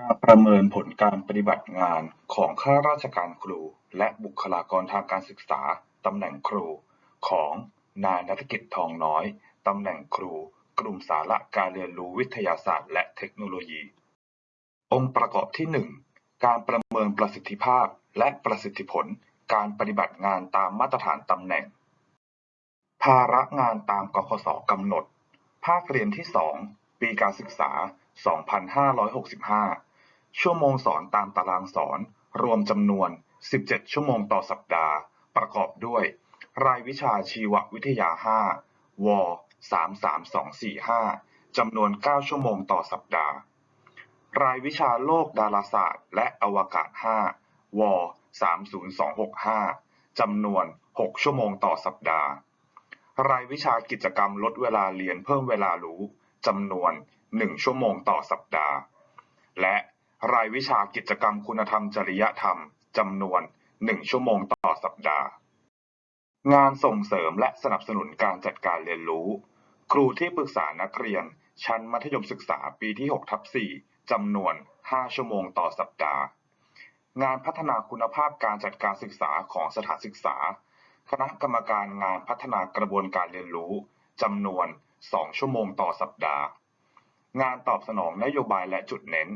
การประเมินผลการปฏิบัติงานของข้าราชการครูและบุคลากรทางการศึกษาตำแหน่งครู ของ นาย ณัฐกิจ ทองน้อย ตำแหน่งครู กลุ่มสาระการเรียนรู้วิทยาศาสตร์และเทคโนโลยี องค์ประกอบที่ 1 การประเมินประสิทธิภาพและประสิทธิผลการปฏิบัติงานตามมาตรฐานตำแหน่ง ภาระงานตามกขศกำหนด ภาคเรียนที่ 2 ปีการศึกษา 2565 ชั่วโมงสอนตามตารางสอน รวมจำนวน 17 ชั่วโมงต่อสัปดาห์ ประกอบด้วย รายวิชาชีววิทยา 5 ว 33245 จำนวน 9 ชั่วโมงต่อสัปดาห์ รายวิชาโลกดาราศาสตร์ และอวกาศ 5 ว 30265 จำนวน 6 ชั่วโมงต่อสัปดาห์ รายวิชากิจกรรมลดเวลาเรียนเพิ่มเวลารู้จำนวน 1 ชั่วโมงต่อสัปดาห์ และรายวิชากิจกรรมคุณธรรมจริยธรรมจำนวน 1 ชั่วโมงต่อสัปดาห์ งานส่งเสริมและสนับสนุนการจัดการเรียนรู้ ครูที่ปรึกษานักเรียน ชั้นมัธยมศึกษาปีที่6ทับ4จำนวน 5 ชั่วโมงต่อสัปดาห์ งานพัฒนาคุณภาพการจัดการศึกษาของสถานศึกษา คณะกรรมการงานพัฒนากระบวนการเรียนรู้จำนวน 2 ชั่วโมงต่อสัปดาห์ งานตอบสนองนโยบายและจุดเน้น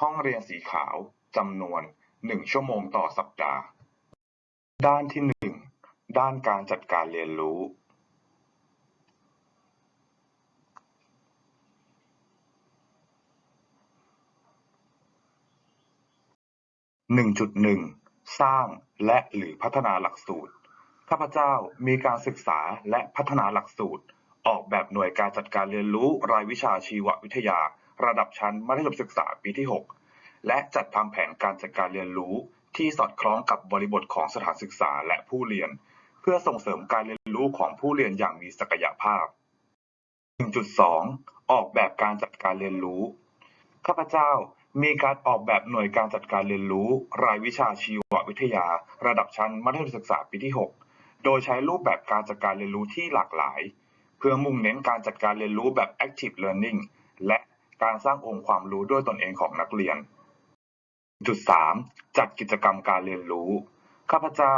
ห้องเรียนสีขาวจำนวน 1 ชั่วโมงต่อสัปดาห์ ด้านที่ 1 ด้านการจัดการเรียนรู้ 1.1 สร้างและหรือพัฒนาหลักสูตร ข้าพเจ้ามีการศึกษาและพัฒนาหลักสูตร ออกแบบหน่วยการจัดการเรียนรู้รายวิชาชีววิทยา ระดับชั้นมัธยมศึกษาปีที่ 6 และจัดทำแผนการจัดการเรียนรู้ ที่สอดคล้องกับบริบทของสถานศึกษาและผู้เรียน เพื่อส่งเสริมการเรียนรู้ของผู้เรียนอย่างมีศักยภาพ 1.2 ออกแบบการจัดการเรียนรู้ ข้าพเจ้ามีการออกแบบหน่วยการจัดการเรียนรู้ รายวิชาชีววิทยา ระดับชั้นมัธยมศึกษาปีที่ 6 โดยใช้รูปแบบการจัดการเรียนรู้ที่หลากหลาย พื่อมุ่งเน้นการจัดการเรียนรู้แบบ active learning และการสร้างองค์ความรู้ด้วยตนเองของนักเรียน1.3จัดกิจกรรมการเรียนรู้ ข้าพเจ้า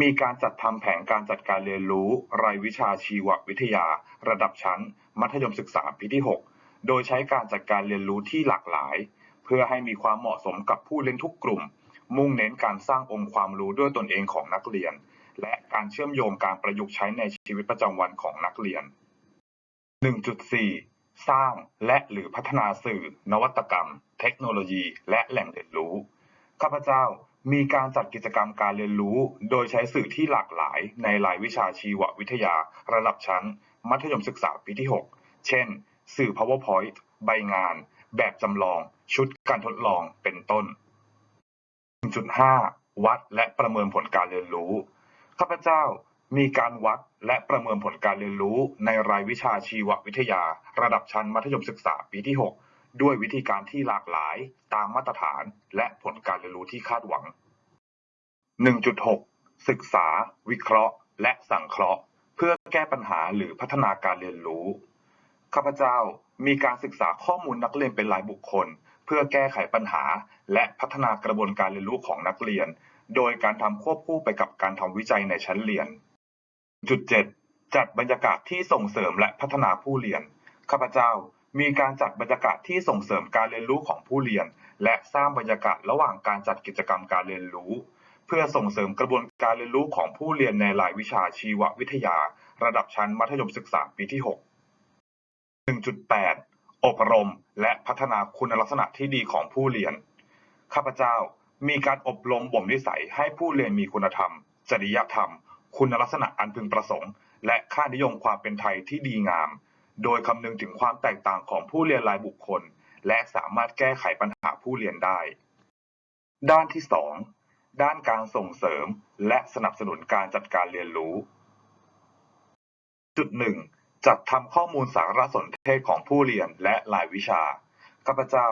มีการจัดทำแผนการจัดการเรียนรู้ รายวิชาชีววิทยา ระดับชั้น มัธยมศึกษาปีที่ 6 โดยใช้การจัดการเรียนรู้ที่หลากหลาย เพื่อให้มีความเหมาะสมกับผู้เรียนทุกกลุ่ม มุ่งเน้นการสร้างองค์ความรู้ด้วยตนเองของนักเรียน และการเชื่อมโยงการประยุกต์ใช้ในชีวิตประจำวันของนักเรียน 1.4 สร้างและหรือพัฒนาสื่อ นวัตกรรม เทคโนโลยี และแหล่งเรียนรู้ ข้าพเจ้ามีการจัดกิจกรรมการเรียนรู้ โดยใช้สื่อที่หลากหลายในรายวิชาชีววิทยา ระดับชั้น มัธยมศึกษาปีที่ 6 เช่น สื่อ PowerPoint ใบงาน แบบจำลอง ชุดการทดลอง เป็นต้น 1.5 วัดและประเมินผลการเรียนรู้ ข้าพเจ้า มีการวัดและประเมินผลการเรียนรู้ในรายวิชาชีววิทยา ระดับชั้นมัธยมศึกษาปีที่ 6 ด้วยวิธีการที่หลากหลายตามมาตรฐานและผลการเรียนรู้ที่คาดหวัง 1.6 ศึกษา วิเคราะห์ และสังเคราะห์ เพื่อแก้ปัญหาหรือพัฒนาการเรียนรู้ ข้าพเจ้ามีการศึกษาข้อมูลนักเรียนเป็นรายบุคคล เพื่อแก้ไขปัญหา และพัฒนากระบวนการเรียนรู้ของนักเรียน โดยการทำควบคู่ไปกับการทำวิจัยในชั้นเรียน 1.7จัดบรรยากาศที่ส่งเสริมและพัฒนาผู้เรียน ข้าพเจ้ามีการจัดบรรยากาศที่ส่งเสริมการเรียนรู้ของผู้เรียน และสร้างบรรยากาศระหว่างการจัดกิจกรรมการเรียนรู้ เพื่อส่งเสริมกระบวนการเรียนรู้ของผู้เรียนในรายวิชาชีววิทยา ระดับชั้นมัธยมศึกษาปีที่ 6 1.8 อบรม และพัฒนาคุณลักษณะที่ดีของผู้เรียน ข้าพเจ้ามีการอบรมบ่มนิสัยให้ผู้เรียนมีคุณธรรม จริยธรรม คุณลักษณะอันพึงประสงค์ และค่านิยมความเป็นไทยที่ดีงาม โดยคำนึงถึงความแตกต่างของผู้เรียนรายบุคคล และสามารถแก้ไขปัญหาผู้เรียนได้ ด้านที่ 2 ด้านการส่งเสริม และสนับสนุนการจัดการเรียนรู้ จุดหนึ่งจัดทำข้อมูลสารสนเทศของผู้เรียนและรายวิชา ข้าพเจ้า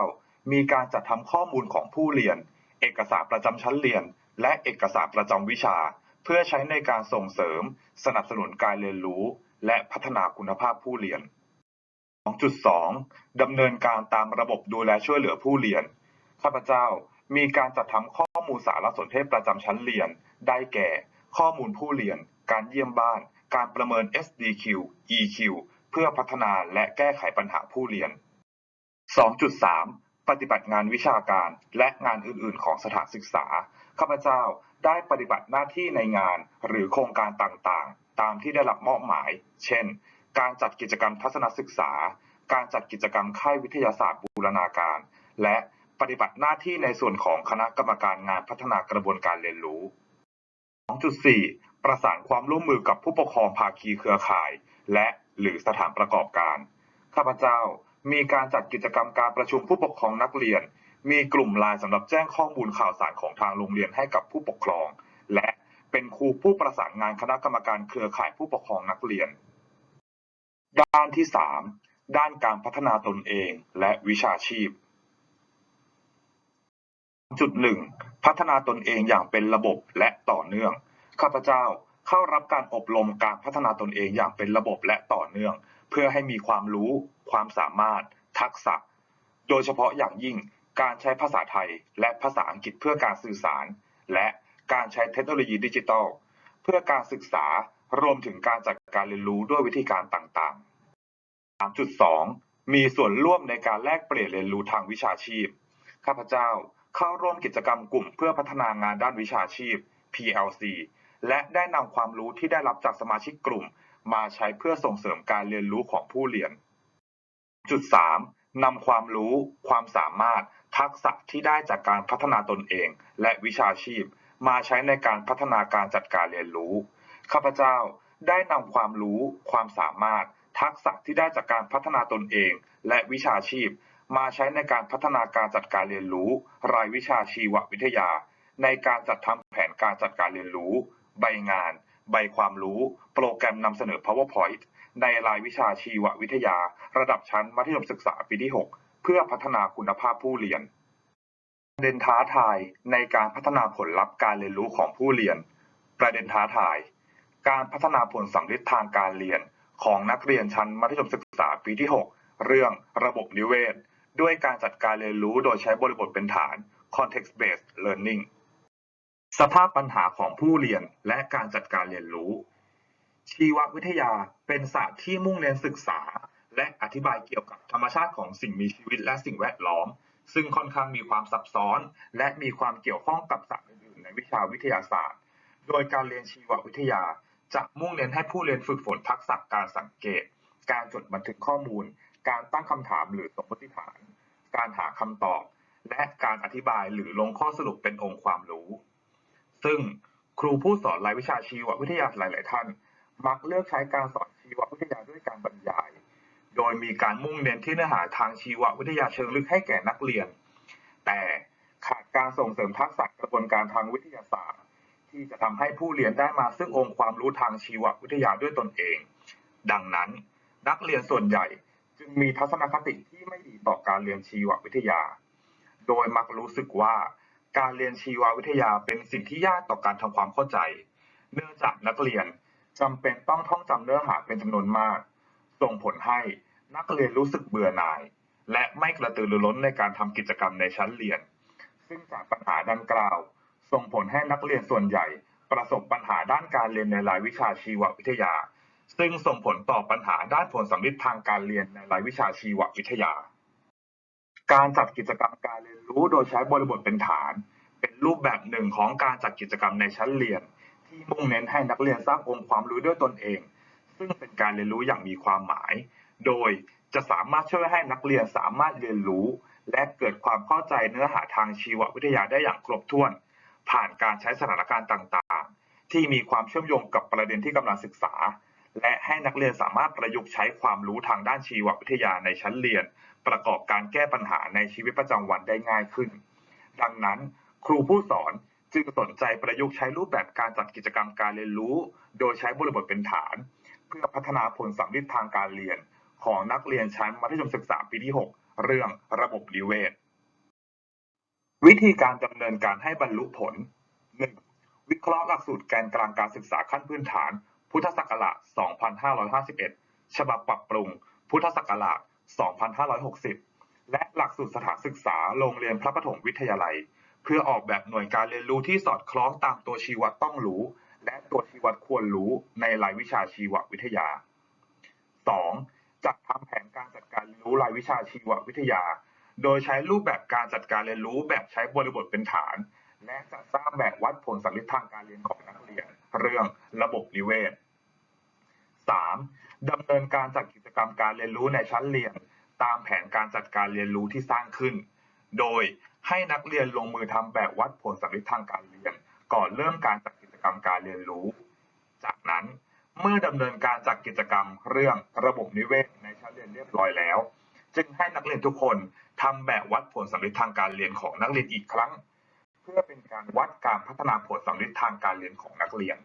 มีการจัดทำข้อมูลของผู้เรียน เอกสารประจำชั้นเรียน และเอกสารประจำวิชา เพื่อใช้ในการส่งเสริม สนับสนุนการเรียนรู้ และพัฒนาคุณภาพผู้เรียน 2.2 ดำเนินการตามระบบดูแลช่วยเหลือผู้เรียน ข้าพเจ้ามีการจัดทำข้อมูลสารสนเทศประจำชั้นเรียน ได้แก่ ข้อมูลผู้เรียน การเยี่ยมบ้าน การประเมิน SDQ EQ เพื่อพัฒนาและแก้ไขปัญหาผู้เรียน 2.3 ปฏิบัติงานวิชาการและงานอื่น ๆ ของสถานศึกษา ข้าพเจ้าได้ปฏิบัติหน้าที่ในงานหรือโครงการต่าง ๆ ตามที่ได้รับมอบหมาย เช่น การจัดกิจกรรมทัศนศึกษา การจัดกิจกรรมค่ายวิทยาศาสตร์บูรณาการ และปฏิบัติหน้าที่ในส่วนของคณะกรรมการงานพัฒนากระบวนการเรียนรู้ 2.4 ประสานความร่วมมือกับผู้ปกครองภาคีเครือข่าย และหรือสถานประกอบการ ข้าพเจ้า มีการจัดกิจกรรมการประชุมผู้ปกครองนักเรียน มีกลุ่มไลน์สำหรับแจ้งข้อมูลข่าวสารของทางโรงเรียนให้กับผู้ปกครอง และเป็นครูผู้ประสานงานคณะกรรมการเครือข่ายผู้ปกครองนักเรียน ด้านที่ 3 ด้านการพัฒนาตนเองและวิชาชีพ จุดหนึ่งพัฒนาตนเองอย่างเป็นระบบและต่อเนื่อง ข้าพเจ้าเข้ารับการอบรมการพัฒนาตนเองอย่างเป็นระบบและต่อเนื่อง เพื่อให้มีความรู้ ความสามารถ ทักษะ โดยเฉพาะอย่างยิ่งการใช้ภาษาไทย และภาษาอังกฤษเพื่อการสื่อสาร และการใช้เทคโนโลยีดิจิทัล เพื่อการศึกษารวมถึงการจัดการเรียนรู้ด้วยวิธีการต่างๆ 3.2 มีส่วนร่วมในการแลกเปลี่ยนเรียนรู้ทางวิชาชีพ ข้าพเจ้าเข้าร่วมกิจกรรมกลุ่มเพื่อพัฒนางานด้านวิชาชีพ PLC และได้นำความรู้ที่ได้รับจากสมาชิกกลุ่ม มาใช้เพื่อส่งเสริมการเรียนรู้ของผู้เรียน จุด 3. นำความรู้ ความสามารถ ทักษะที่ได้จากการพัฒนาตนเอง และวิชาชีพ มาใช้ในการพัฒนาการจัดการเรียนรู้ ข้าพเจ้าได้นำความรู้ ความสามารถ ทักษะที่ได้จากการพัฒนาตนเอง และวิชาชีพ มาใช้ในการพัฒนาการจัดการเรียนรู้ รายวิชาชีววิทยา ในการจัดทำแผนการจัดการเรียนรู้ ใบงาน ใบความรู้ โปรแกรมนำเสนอ PowerPoint ในรายวิชาชีววิทยา ระดับชั้นมัธยมศึกษาปีที่ 6 เพื่อพัฒนาคุณภาพผู้เรียนประเด็นท้าทายในการพัฒนาผลลัพธ์การเรียนรู้ของผู้เรียน ประเด็นท้าทาย การพัฒนาผลสัมฤทธิ์ทางการเรียน ของนักเรียนชั้นมัธยมศึกษาปีที่ 6 เรื่องระบบนิเวศ ด้วยการจัดการเรียนรู้โดยใช้บริบทเป็นฐาน context based learning สภาพปัญหาของผู้เรียนและการจัดการเรียนรู้ ชีววิทยาเป็นศาสตร์ที่มุ่งเน้นศึกษา และอธิบายเกี่ยวกับธรรมชาติของสิ่งมีชีวิตและสิ่งแวดล้อม ซึ่งค่อนข้างมีความซับซ้อน และมีความเกี่ยวข้องกับศาสตร์อื่นๆในวิชาวิทยาศาสตร์ โดยการเรียนชีววิทยาจะมุ่งเน้นให้ผู้เรียนฝึกฝนทักษะการสังเกต การจดบันทึกข้อมูล การตั้งคำถามหรือสมมติฐาน การหาคำตอบ และการอธิบายหรือลงข้อสรุปเป็นองค์ความรู้ ซึ่งครูผู้สอนรายวิชาชีววิทยาหลาย ๆ ท่าน มักเลือกใช้การสอนชีววิทยาด้วยการบรรยาย โดยมีการมุ่งเน้นที่เนื้อหาทางชีววิทยาเชิงลึกให้แก่นักเรียน แต่ขาดการส่งเสริมทักษะกระบวนการทางวิทยาศาสตร์ ที่จะทำให้ผู้เรียนได้มาซึ่งองค์ความรู้ทางชีววิทยาด้วยตนเอง ดังนั้น นักเรียนส่วนใหญ่จึงมีทัศนคติที่ไม่ดีต่อการเรียนชีววิทยา โดยมักรู้สึกว่า การเรียนชีววิทยาเป็นสิ่งที่ยากต่อการทำความเข้าใจ เนื่องจากนักเรียนจำเป็นต้องท่องจำเนื้อหาเป็นจำนวนมาก ส่งผลให้นักเรียนรู้สึกเบื่อหน่าย และไม่กระตือรือร้นในการทำกิจกรรมในชั้นเรียน ซึ่งจากปัญหาดังกล่าว ส่งผลให้นักเรียนส่วนใหญ่ ประสบปัญหาด้านการเรียนในรายวิชาชีววิทยา ซึ่งส่งผลต่อปัญหาด้านผลสัมฤทธิ์ทางการเรียนในรายวิชาชีววิทยา การจัดกิจกรรมการเรียนรู้โดยใช้บริบทเป็นฐาน เป็นรูปแบบหนึ่งของการจัดกิจกรรมในชั้นเรียน ที่มุ่งเน้นให้นักเรียนสร้างองค์ความรู้ด้วยตนเอง ซึ่งเป็นการเรียนรู้อย่างมีความหมาย โดยจะสามารถช่วยให้นักเรียนสามารถเรียนรู้ และเกิดความเข้าใจเนื้อหาทางชีววิทยาได้อย่างครบถ้วน ผ่านการใช้สถานการณ์ต่างๆ ที่มีความเชื่อมโยงกับประเด็นที่กำลังศึกษา และให้นักเรียนสามารถประยุกต์ใช้ความรู้ทางด้านชีววิทยาในชั้นเรียน ประกอบการแก้ปัญหาในชีวิตประจำวันได้ง่ายขึ้น ดังนั้นครูผู้สอนจึงสนใจประยุกต์ใช้รูปแบบการจัดกิจกรรมการเรียนรู้ โดยใช้บริบทเป็นฐาน เพื่อพัฒนาผลสัมฤทธิ์ทางการเรียน ของนักเรียนชั้นมัธยมศึกษาปีที่ 6 เรื่องระบบนิเวศ วิธีการดำเนินการให้บรรลุผล 1. วิเคราะห์หลักสูตรแกนกลางการศึกษาขั้นพื้นฐาน พุทธศักราช 2551 ฉบับปรับปรุง พุทธศักราช 2560 และหลักสูตรสถานศึกษาโรงเรียนพระปฐมวิทยาลัย เพื่อออกแบบหน่วยการเรียนรู้ที่สอดคล้องตามตัวชี้วัดต้องรู้ และตัวชี้วัดควรรู้ในรายวิชาชีววิทยา 2. จัดทำแผนการจัดการเรียนรู้รายวิชาชีววิทยา โดยใช้รูปแบบการจัดการเรียนรู้แบบใช้บริบทเป็นฐาน และจัดสร้างแบบวัดผลสัมฤทธิ์ทางการเรียนของนักเรียน เรื่องระบบนิเวศ 3. ดำเนินการจัดกิจกรรมการเรียนรู้ในชั้นเรียน ตามแผนการจัดการเรียนรู้ที่สร้างขึ้น โดยให้นักเรียนลงมือทำแบบวัดผลสัมฤทธิ์ทางการเรียน ก่อนเริ่มการจัดกิจกรรมการเรียนรู้ จากนั้นเมื่อดำเนินการจัดกิจกรรมเรื่องระบบนิเวศในชั้นเรียนเรียบร้อยแล้ว จึงให้นักเรียนทุกคนทำแบบวัดผลสัมฤทธิ์ทางการเรียนของนักเรียนอีกครั้ง เพื่อเป็นการวัดการพัฒนาผลสัมฤทธิ์ทางการเรียนของนักเรียน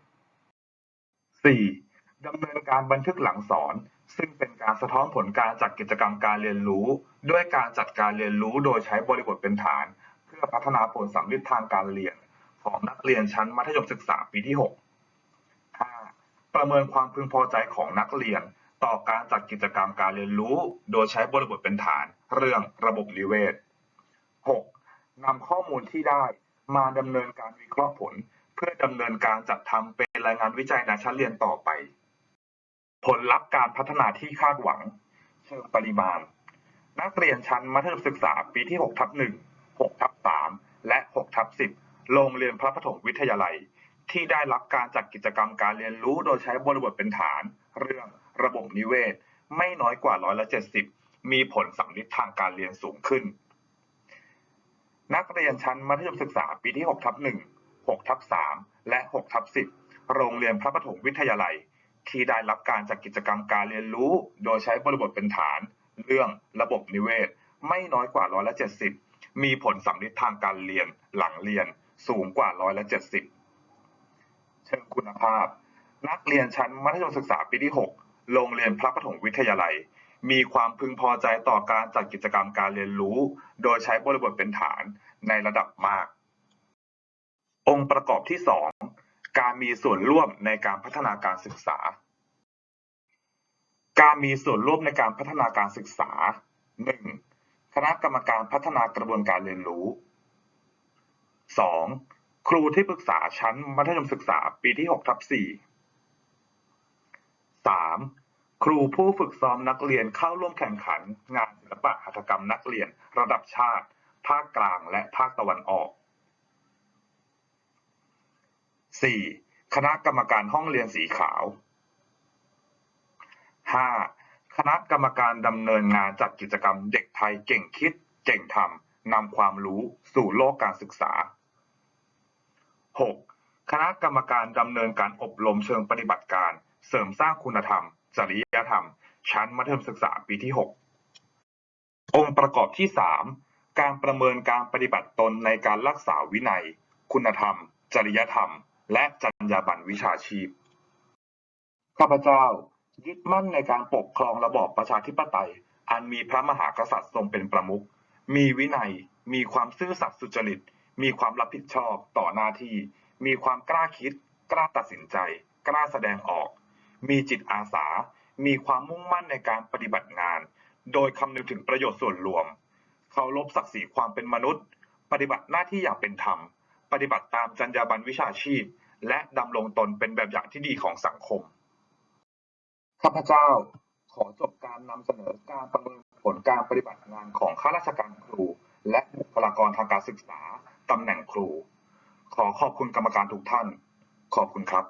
4. ดำเนินการบันทึกหลังสอน ซึ่งเป็นการสะท้อนผลการจัดกิจกรรมการเรียนรู้ ด้วยการจัดการเรียนรู้โดยใช้บริบทเป็นฐาน เพื่อพัฒนาผลสัมฤทธิ์ทางการเรียน ของนักเรียนชั้นมัธยมศึกษาปีที่ 6 5. ประเมินความพึงพอใจของนักเรียน ต่อการจัดกิจกรรมการเรียนรู้ โดยใช้บริบทเป็นฐาน เรื่องระบบนิเวศ 6. นำข้อมูลที่ได้มาดำเนินการวิเคราะห์ผล เพื่อดำเนินการจัดทำเป็นรายงานวิจัยในชั้นเรียนต่อไป ผลลัพธ์การพัฒนาที่คาดหวัง เชิงปริมาณ นักเรียนชั้นมัธยมศึกษาปีที่6ทับ1 6ทับ3และ6ทับ10 โรงเรียนพระปฐมวิทยาลัย ที่ได้รับการจัดกิจกรรมการเรียนรู้โดยใช้บริบทเป็นฐาน เรื่องระบบนิเวศ ไม่น้อยกว่าร้อยละ70 มีผลสัมฤทธิ์ทางการเรียนสูงขึ้น นักเรียนชั้นมัธยมศึกษาปีที่6ทับ1 6ทับ3และ6ทับ10 โรงเรียนพระปฐมวิทยาลัย ที่ได้รับการจัดกิจกรรมการเรียนรู้ โดยใช้บริบทเป็นฐาน เรื่องระบบนิเวศ ไม่น้อยกว่าร้อยละ70มีผลสัมฤทธิ์ทางการเรียนหลังเรียนสูงกว่าร้อยละ70เชิงคุณภาพ นักเรียนชั้นมัธยมศึกษาปีที่ 6 โรงเรียนพระปฐมวิทยาลัย มีความพึงพอใจต่อการจัดกิจกรรมการเรียนรู้ โดยใช้บริบทเป็นฐานในระดับมาก องค์ประกอบที่2 การมีส่วนร่วมในการพัฒนาการศึกษา การมีส่วนร่วมในการพัฒนาการศึกษา 1. คณะกรรมการพัฒนากระบวนการเรียนรู้ 2. ครูที่ปรึกษาชั้นมัธยมศึกษาปีที่6ทับ4 3. ครูผู้ฝึกซ้อมนักเรียนเข้าร่วมแข่งขัน งานศิลปะหัตถกรรมนักเรียน ระดับชาติ ภาคกลางและภาคตะวันออก 4. คณะกรรมการห้องเรียนสีขาว 5. คณะกรรมการดำเนินงานจัดกิจกรรมเด็กไทยเก่งคิด เก่งทำนำความรู้สู่โลกการศึกษา 6. คณะกรรมการดำเนินการอบรมเชิงปฏิบัติการ เสริมสร้างคุณธรรม จริยธรรม ชั้นมัธยมศึกษาปีที่ 6 องค์ประกอบที่ 3 การประเมินการปฏิบัติตนในการรักษาวินัย คุณธรรม จริยธรรม และจรรยาบรรณวิชาชีพ ข้าพเจ้ายึดมั่นในการปกครองระบอบประชาธิปไตย อันมีพระมหากษัตริย์ทรงเป็นประมุข มีวินัย มีความซื่อสัตย์สุจริต มีความรับผิดชอบต่อหน้าที่ มีความกล้าคิด กล้าตัดสินใจ กล้าแสดงออก มีจิตอาสา มีความมุ่งมั่นในการปฏิบัติงาน โดยคำนึงถึงประโยชน์ส่วนรวม เคารพศักดิ์ศรีความเป็นมนุษย์ ปฏิบัติหน้าที่อย่างเป็นธรรม ปฏิบัติตามจรรยาบรรณวิชาชีพ และดำรงตนเป็นแบบอย่างที่ดีของสังคม ข้าพเจ้าขอจบการนำเสนอการประเมินผลการปฏิบัติงานของข้าราชการครู และบุคลากรทางการศึกษาตำแหน่งครู ขอขอบคุณกรรมการทุกท่าน ขอบคุณครับ